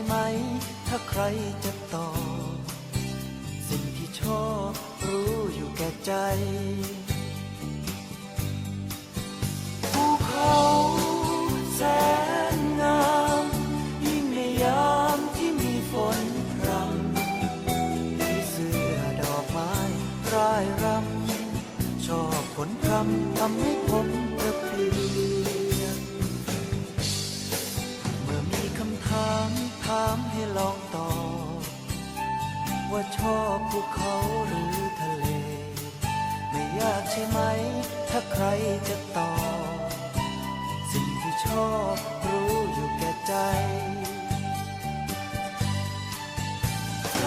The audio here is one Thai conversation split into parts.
ช่ไหม ถ้าใครจะตอบสิ่งที่ชอบรู้อยู่แก่ใจภูเขาแสนงามยิ่งในยามที่มีฝนพรำที่เสื้อดอกไม้รายรำชอบผลรำทำให้ผม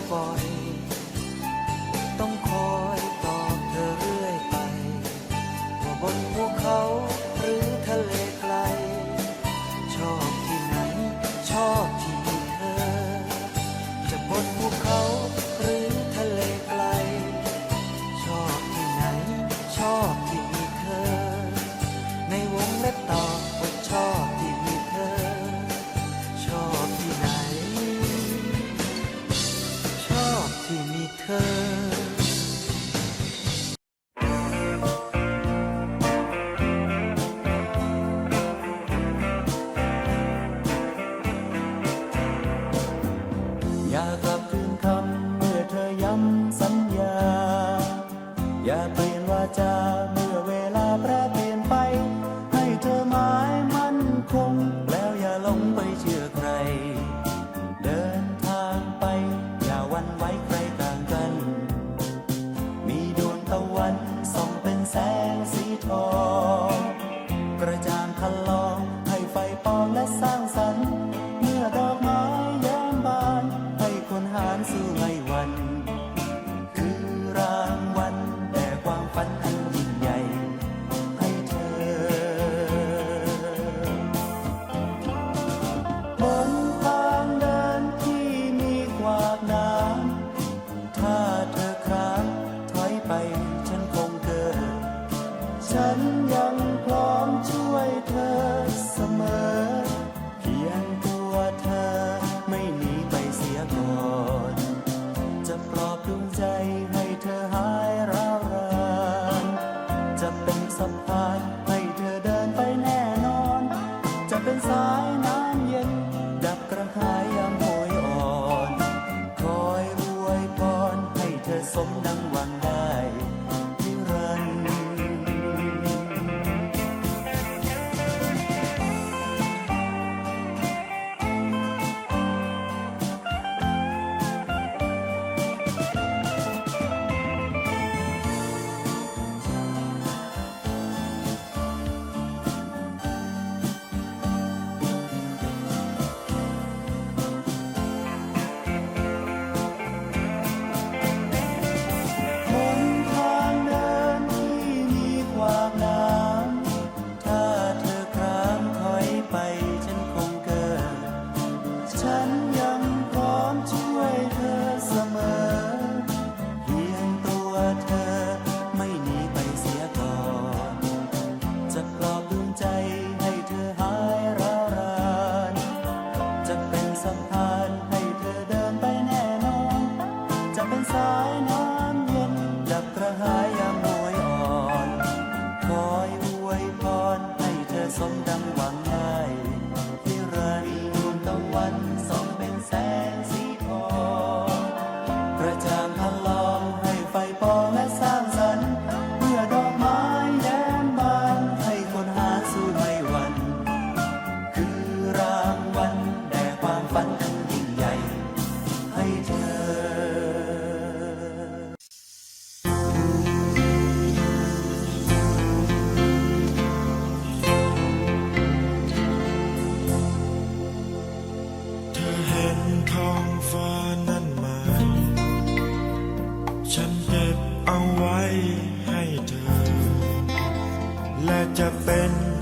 boy. 더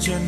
your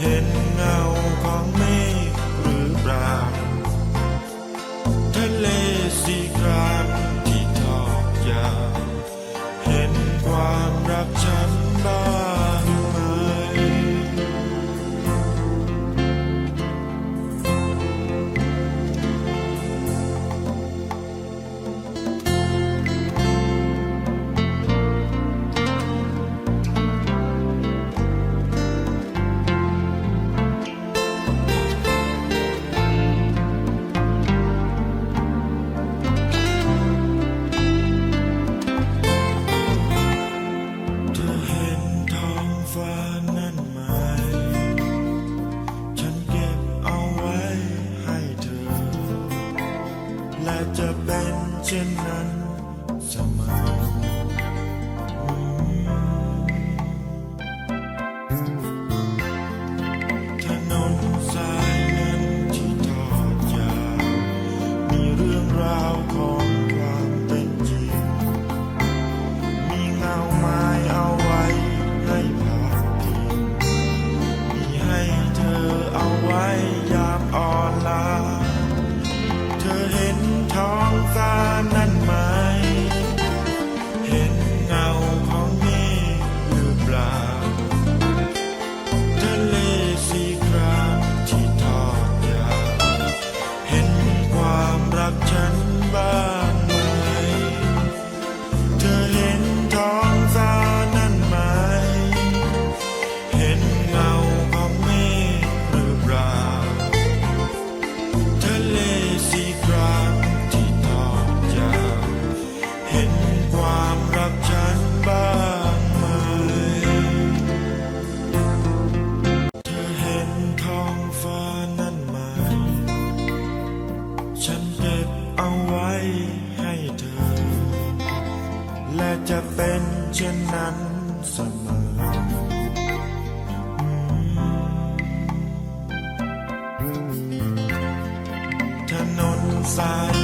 เห็นเงาของเมฆหรือเปล่าทะเลสี bên trên nền sign.